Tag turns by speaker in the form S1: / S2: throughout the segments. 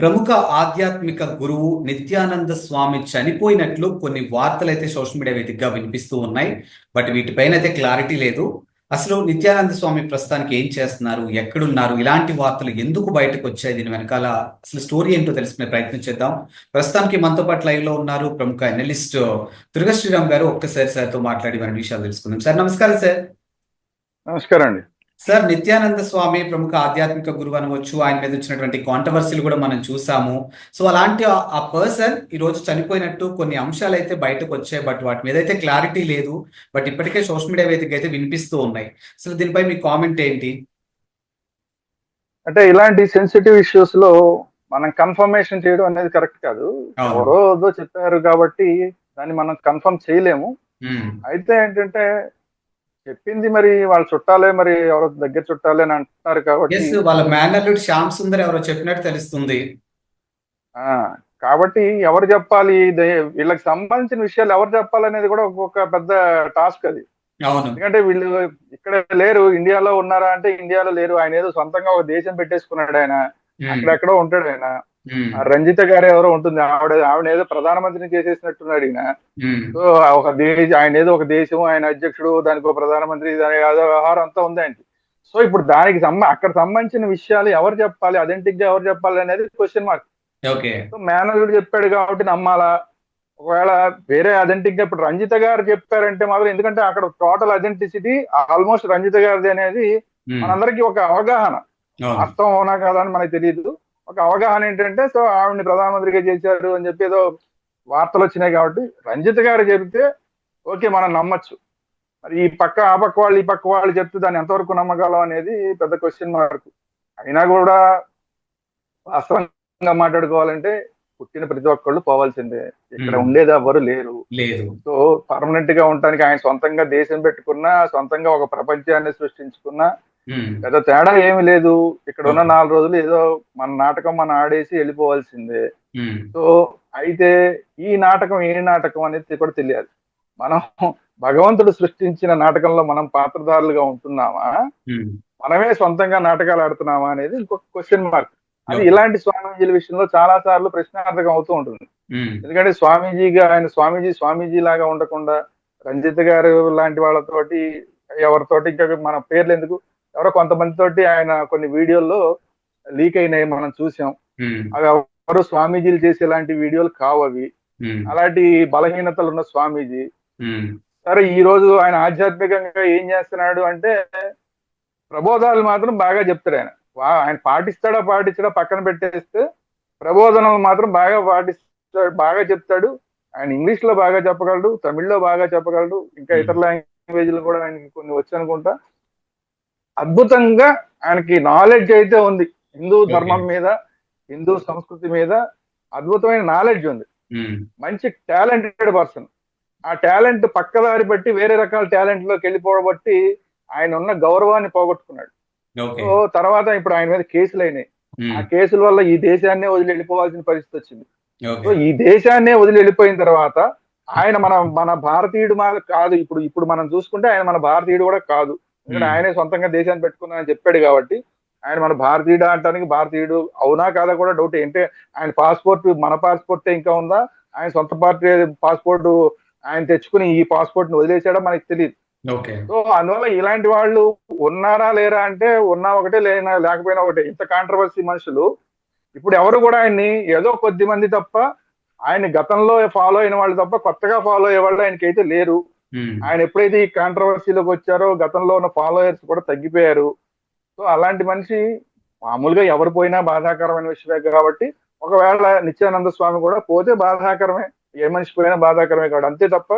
S1: ప్రముఖ ఆధ్యాత్మిక గురువు నిత్యానంద స్వామి చనిపోయినట్లు కొన్ని వార్తలు అయితే సోషల్ మీడియా వేదికగా వినిపిస్తూ ఉన్నాయి. బట్ వీటిపైన అయితే క్లారిటీ లేదు. అసలు నిత్యానంద స్వామి ప్రస్తుతానికి ఏం చేస్తున్నారు? ఎక్కడున్నారు? ఇలాంటి వార్తలు ఎందుకు బయటకు వచ్చాయి? దీని వెనకాల అసలు స్టోరీ ఏంటో తెలుసుకునే ప్రయత్నం చేద్దాం. ప్రస్తుతానికి మనతో పాటు లైవ్లో ఉన్నారు ప్రముఖ ఎనలిస్ట్ దుర్గ శ్రీరామ్ గారు. ఒక్కసారి సార్తో మాట్లాడి మన విషయాలు తెలుసుకుందాం. సార్ నమస్కారం సార్.
S2: నమస్కారం అండి.
S1: సార్ నిత్యానంద స్వామి ప్రముఖ ఆధ్యాత్మిక గురువు అనవచ్చు ఆయన మీద వచ్చినటువంటి కాంట్రవర్సీలు కూడా మనం చూసాము. సో అలాంటి ఆ- పర్సన్ ఈ రోజు చనిపోయినట్టు కొన్ని అంశాలు అయితే బయటకు వచ్చాయి బట్ వాటి మీద అయితే క్లారిటీ లేదు. బట్ ఇప్పటికే సోషల్ మీడియా వేదిక అయితే వినిపిస్తూ ఉన్నాయి. అసలు దీనిపై మీ కామెంట్ ఏంటి?
S2: అంటే ఇలాంటి సెన్సిటివ్ ఇష్యూస్లో మనం కన్ఫర్మేషన్ చేయడం అనేది కరెక్ట్ కాదు. ఎవరో చెప్పారు కాబట్టి దాన్ని మనం కన్ఫర్మ్ చేయలేము. అయితే ఏంటంటే చెప్పింది మరి వాళ్ళ చుట్టాలే మరి ఎవరో దగ్గర చుట్టాలే అని అంటున్నారు కాబట్టి
S1: వాళ్ళ మేనల్లుడు శ్యామ్ సుందర్ ఎవరో చెప్పినట్టు తెలుస్తుంది.
S2: ఆ కాబట్టి ఎవరు చెప్పాలి? వీళ్ళకి సంబంధించిన విషయాలు ఎవరు చెప్పాలనేది కూడా ఒక పెద్ద టాస్క్ అది. ఎందుకంటే వీళ్ళు ఇక్కడ లేరు ఇండియాలో ఉన్నారా అంటే ఇండియాలో లేరు. ఆయన ఏదో సొంతంగా ఒక దేశం పెట్టేసుకున్నాడు ఆయన. అక్కడెక్కడో ఉంటాడు ఆయన. రంజిత గారు ఎవరో ఉంటుంది. ఆవిడ ఆవిడ ఏదో ప్రధానమంత్రిని చేసేసినట్టున్నాడు ఈయన
S1: ఉమ్,
S2: సో ఒక దేశ ఆయన ఏదో ఒక దేశం ఆయన అధ్యక్షుడు దానికి ఒక ప్రధానమంత్రి దాని వ్యవహారం అంతా ఉంది ఆయనకి. సో ఇప్పుడు దానికి సంబ అక్కడ సంబంధించిన విషయాలు ఎవరు చెప్పాలి? అథెంటిక్గా ఎవరు చెప్పాలి అనేది క్వశ్చన్ మార్క్ సో మేనేజర్ చెప్పాడు కాబట్టి నమ్మాలా? ఒకవేళ వేరే అథెంటిక్గా ఇప్పుడు రంజిత గారు చెప్పారంటే మాత్రం ఎందుకంటే అక్కడ టోటల్ అథెంటిసిటీ ఆల్మోస్ట్ రంజిత గారిది అనేది మనందరికీ ఒక అవగాహన. వాస్తవం అవునా కాదా అని మనకు తెలియదు ఒక అవగాహన ఏంటంటే సో ఆవిడని ప్రధానమంత్రిగా చేశారు అని చెప్పి ఏదో వార్తలు వచ్చినాయి కాబట్టి రంజిత్ గారు చెబితే ఓకే మనం నమ్మచ్చు. మరి ఈ పక్క ఆ పక్క వాళ్ళు ఈ పక్క వాళ్ళు చెప్తే దాన్ని ఎంతవరకు నమ్మగలం అనేది పెద్ద క్వశ్చన్ మార్క్ అయినా కూడా వాస్తవంగా మాట్లాడుకోవాలంటే పుట్టిన ప్రతి ఒక్కళ్ళు పోవాల్సిందే. ఇక్కడ. ఉండేది ఎవ్వరు లేరు.
S1: లేదు.
S2: సో పర్మనెంట్గా ఉండటానికి ఆయన సొంతంగా దేశం పెట్టుకున్నా సొంతంగా ఒక ప్రపంచాన్ని సృష్టించుకున్నా పెద్ద తేడా ఏమి లేదు. ఇక్కడ ఉన్న నాలుగు రోజులు ఏదో మన నాటకం మనం ఆడేసి వెళ్ళిపోవాల్సిందే. సో అయితే ఈ నాటకం ఏ నాటకం అనేది కూడా తెలియాలి. మనం భగవంతుడు సృష్టించిన నాటకంలో మనం పాత్రధారులుగా ఉంటున్నామా? మనమే సొంతంగా నాటకాలు ఆడుతున్నామా అనేది ఇంకొక క్వశ్చన్ మార్క్ అది. ఇలాంటి స్వామీజీల విషయంలో చాలా సార్లు ప్రశ్నార్థకం అవుతూ ఉంటుంది. ఎందుకంటే స్వామీజీగా ఆయన స్వామీజీ స్వామీజీ లాగా ఉండకుండా రంజిత్ గారు లాంటి వాళ్ళతోటి ఎవరితోటి ఇంకా మన పేర్లు ఎందుకు ఎవరో కొంతమంది తోటి ఆయన కొన్ని వీడియోల్లో లీక్ అయినాయి మనం చూసాం. అవి ఎవరు స్వామీజీలు చేసే లాంటి వీడియోలు కావు అవి. అలాంటి బలహీనతలు ఉన్న స్వామీజీ. సరే ఈ రోజు ఆయన ఆధ్యాత్మికంగా ఏం చేస్తున్నాడు అంటే ప్రబోధాలు మాత్రం బాగా చెప్తాడు ఆయన. ఆయన పాటిస్తాడా పాటించడా పక్కన పెట్టేస్తే ప్రబోధనలు మాత్రం బాగా పాటిస్తాడు బాగా చెప్తాడు. ఆయన ఇంగ్లీష్లో బాగా చెప్పగలడు తమిళ్ళో బాగా చెప్పగలడు ఇంకా. ఇతర లాంగ్వేజ్లు కూడా ఆయనకి కొన్ని వచ్చు అనుకుంటా. అద్భుతంగా ఆయనకి నాలెడ్జ్ అయితే ఉంది. హిందూ ధర్మం మీద హిందూ సంస్కృతి మీద అద్భుతమైన నాలెడ్జ్ ఉంది. మంచి టాలెంటెడ్ పర్సన్ ఆ టాలెంట్ పక్కదారి బట్టి వేరే రకాల టాలెంట్లోకి వెళ్ళిపోబట్టి ఆయన ఉన్న గౌరవాన్ని పోగొట్టుకున్నాడు. సో తర్వాత ఇప్పుడు ఆయన మీద కేసులు అయినాయి. ఆ కేసుల వల్ల ఈ దేశాన్నే వదిలి వెళ్ళిపోవాల్సిన పరిస్థితి వచ్చింది. సో ఈ దేశాన్నే వదిలి వెళ్ళిపోయిన తర్వాత ఆయన మన మన భారతీయుడు కాదు. ఇప్పుడు ఇప్పుడు మనం చూసుకుంటే ఆయన మన భారతీయుడు కూడా కాదు. ఎందుకంటే. ఆయనే సొంతంగా దేశాన్ని పెట్టుకున్నానని చెప్పాడు కాబట్టి ఆయన మన భారతీయుడు అంటానికి భారతీయుడు అవునా కాదా కూడా డౌట్ అంటే ఆయన పాస్పోర్ట్ మన పాస్పోర్ట్ ఇంకా ఉందా? ఆయన సొంత పార్టీ పాస్పోర్ట్ ఆయన తెచ్చుకుని ఈ పాస్పోర్ట్ని వదిలేసాడో మనకి తెలియదు సో అందువల్ల ఇలాంటి వాళ్ళు ఉన్నారా లేరా అంటే ఉన్నా ఒకటే లేనా లేకపోయినా ఒకటే. ఇంత కాంట్రవర్సీ మనుషులు ఇప్పుడు ఎవరు కూడా ఆయన్ని ఏదో కొద్ది మంది తప్ప ఆయన గతంలో ఫాలో అయిన వాళ్ళు తప్ప కొత్తగా ఫాలో అయ్యే వాళ్ళు ఆయనకైతే లేరు. ఆయన ఎప్పుడైతే ఈ కాంట్రవర్సీలోకి వచ్చారో గతంలో ఉన్న ఫాలోయర్స్ కూడా తగ్గిపోయారు. సో అలాంటి మనిషి మామూలుగా ఎవరు పోయినా బాధాకరమైన విషయమే కాబట్టి ఒకవేళ నిత్యానంద స్వామి కూడా పోతే బాధాకరమే ఏ మనిషి పోయినా బాధాకరమే కాదు అంతే తప్ప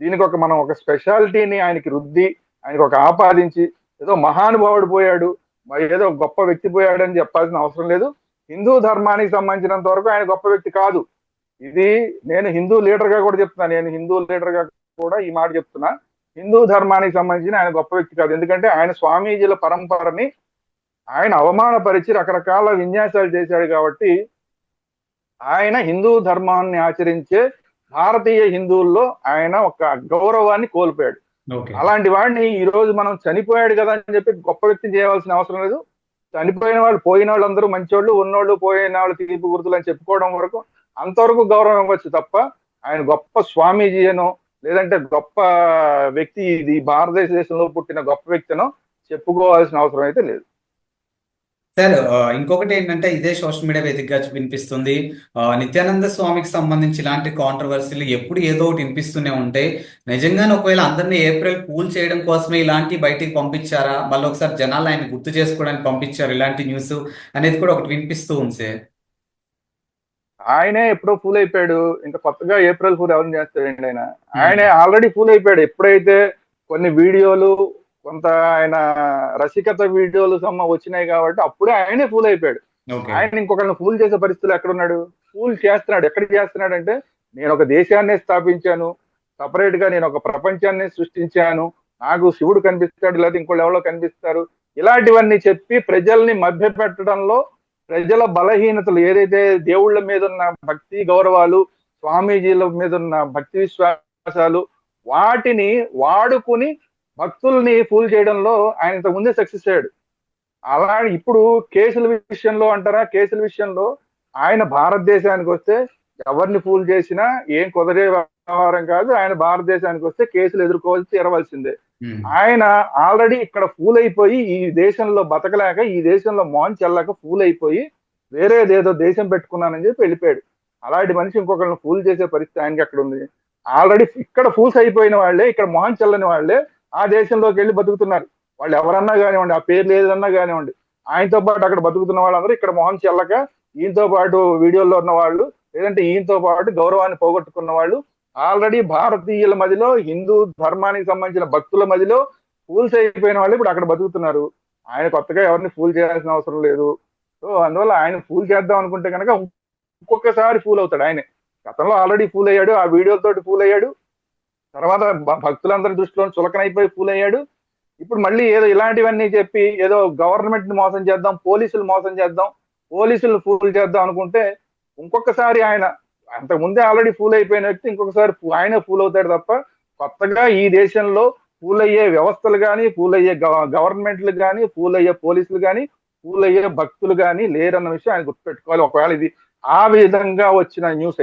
S2: దీనికి ఒక మనం ఒక స్పెషాలిటీని ఆయనకి రుద్ది ఆయనకు ఒక ఆపాదించి ఏదో మహానుభావుడు పోయాడు మరి ఏదో గొప్ప వ్యక్తి పోయాడు అని చెప్పాల్సిన అవసరం లేదు. హిందూ ధర్మానికి సంబంధించినంత వరకు ఆయన గొప్ప వ్యక్తి కాదు. ఇది నేను హిందూ లీడర్గా కూడా చెప్తున్నాను నేను హిందూ లీడర్గా కూడా ఈ మాట చెప్తున్నా. హిందూ ధర్మానికి సంబంధించిన ఆయన గొప్ప వ్యక్తి కాదు. ఎందుకంటే ఆయన స్వామీజీల పరంపరని ఆయన అవమానపరిచి రకరకాల విన్యాసాలు చేశాడు కాబట్టి ఆయన హిందూ ధర్మాన్ని ఆచరించే భారతీయ హిందువుల్లో ఆయన ఒక గౌరవాన్ని కోల్పోయాడు. అలాంటి వాడిని ఈ రోజు మనం చనిపోయాడు కదా అని చెప్పి గొప్ప వ్యక్తి చేయవలసిన అవసరం లేదు. చనిపోయిన వాళ్ళు పోయిన వాళ్ళు అందరూ మంచోళ్ళు ఉన్నోళ్ళు పోయిన వాళ్ళు తీర్పు గుర్తులు అని చెప్పుకోవడం వరకు అంతవరకు గౌరవం ఇవ్వచ్చు తప్ప ఆయన గొప్ప స్వామీజీ అనో లేదంటే గొప్ప వ్యక్తి ఇది భారతదేశంలో పుట్టిన గొప్ప వ్యక్తినో చెప్పుకోవాల్సిన అవసరం అయితే లేదు.
S1: సార్ ఇంకొకటి ఏంటంటే ఇదే సోషల్ మీడియా వేదికగా వినిపిస్తుంది. నిత్యానంద స్వామికి సంబంధించి ఇలాంటి కాంట్రవర్సీలు ఎప్పుడు ఏదో ఒకటి వినిపిస్తూనే ఉంటాయి నిజంగానే ఒకవేళ అందరినీ ఏప్రిల్ పూల్ చేయడం కోసమే ఇలాంటి బయటికి పంపించారా? మళ్ళీ ఒకసారి జనాలు ఆయన గుర్తు చేసుకోవడానికి పంపించారు ఇలాంటి న్యూస్ అనేది కూడా ఒకటి వినిపిస్తూ ఉంది సార్.
S2: ఆయనే ఎప్పుడో ఫూల్ అయిపోయాడు. ఇంకా కొత్తగా ఏప్రిల్ ఫూల్ ఎవరిని చేస్తాడండి ఆయన? ఆయనే ఆల్రెడీ ఫూల్ అయిపోయాడు. ఎప్పుడైతే కొన్ని వీడియోలు కొంత ఆయన రసికత వీడియోలు సమ్మ వచ్చినాయి కాబట్టి అప్పుడే ఆయనే ఫూల్ అయిపోయాడు. ఆయన ఇంకొకరిని ఫూల్ చేసే పరిస్థితులు ఎక్కడున్నాడు? ఫూల్ చేస్తున్నాడు. ఎక్కడ చేస్తున్నాడు అంటే నేను ఒక దేశాన్ని స్థాపించాను. సపరేట్గా నేను ఒక ప్రపంచాన్ని సృష్టించాను. నాకు శివుడు కనిపిస్తాడు లేదా ఇంకోళ్ళు ఎవరో కనిపిస్తారు. ఇలాంటివన్నీ చెప్పి ప్రజల్ని మభ్యపెట్టడంలో ప్రజల బలహీనతలు ఏదైతే దేవుళ్ళ మీద ఉన్న భక్తి గౌరవాలు స్వామీజీల మీద ఉన్న భక్తి విశ్వాసాలు వాటిని వాడుకుని భక్తుల్ని ఫూల్ చేయడంలో ఆయన ఇంతకు ముందే సక్సెస్ అయ్యాడు. అలా ఇప్పుడు కేసుల విషయంలో అంటారా? కేసుల విషయంలో ఆయన భారతదేశానికి వస్తే ఎవరిని ఫూల్ చేసినా ఏం కుదరే వ్యవహారం కాదు. ఆయన భారతదేశానికి వస్తే కేసులు ఎదుర్కోవాల్సి తీరవలసిందే. ఆయన ఆల్రెడీ ఇక్కడ ఫూల్ అయిపోయి ఈ దేశంలో బతకలేక ఈ దేశంలో మోన్ చెల్లక ఫూల్ అయిపోయి వేరేదేదో దేశం పెట్టుకున్నానని చెప్పి వెళ్ళిపోయాడు. అలాంటి మనిషి ఇంకొకరిని ఫూల్ చేసే పరిస్థితి ఆయనకి అక్కడ ఉంది. ఆల్రెడీ ఇక్కడ ఫూల్స్ అయిపోయిన వాళ్ళే ఇక్కడ మొహం చెల్లని వాళ్ళే ఆ దేశంలోకి వెళ్ళి బతుకుతున్నారు. వాళ్ళు ఎవరన్నా కానివ్వండి ఆ పేర్లు ఏదన్నా కానివ్వండి ఆయనతో పాటు అక్కడ బతుకుతున్న వాళ్ళందరూ ఇక్కడ మొహం చెల్లక ఈయనతో పాటు వీడియోల్లో ఉన్న వాళ్ళు లేదంటే ఈయనతో పాటు గౌరవాన్ని పోగొట్టుకున్న వాళ్ళు ఆల్రెడీ భారతీయుల మధ్యలో హిందూ ధర్మానికి సంబంధించిన భక్తుల మధ్యలో ఫూల్స్ అయిపోయిన వాళ్ళు ఇప్పుడు అక్కడ బతుకుతున్నారు. ఆయన కొత్తగా ఎవరిని ఫూల్ చేయాల్సిన అవసరం లేదు. సో అందువల్ల ఆయన ఫూల్ చేద్దాం అనుకుంటే కనుక ఇంకొకసారి ఫూల్ అవుతాడు ఆయన. గతంలో ఆల్రెడీ ఫూల్ అయ్యాడు ఆ వీడియోలతోటి ఫూల్ అయ్యాడు. తర్వాత భక్తులందరి దృష్టిలో చులకనైపోయి ఫూల్ అయ్యాడు. ఇప్పుడు మళ్ళీ ఏదో ఇలాంటివన్నీ చెప్పి ఏదో గవర్నమెంట్ని మోసం చేద్దాం పోలీసులు మోసం చేద్దాం పోలీసులు ఫూల్ చేద్దాం అనుకుంటే ఇంకొకసారి ఆయన అంతకు ముందే ఆల్రెడీ ఫూల్ అయిపోయిన వ్యక్తి ఇంకొకసారి ఆయన ఆయనే ఫూల్ అవుతాడు తప్ప కొత్తగా ఈ దేశంలో ఫూల్ అయ్యే వ్యవస్థలు కానీ ఫూల్ అయ్యే గవర్నమెంట్లు కానీ ఫూల్ అయ్యే పోలీసులు కానీ ఫూల్ అయ్యే భక్తులు కానీ లేరన్న విషయం ఆయన గుర్తుపెట్టుకోవాలి. ఒకవేళ ఇది ఆ విధంగా వచ్చిన న్యూస్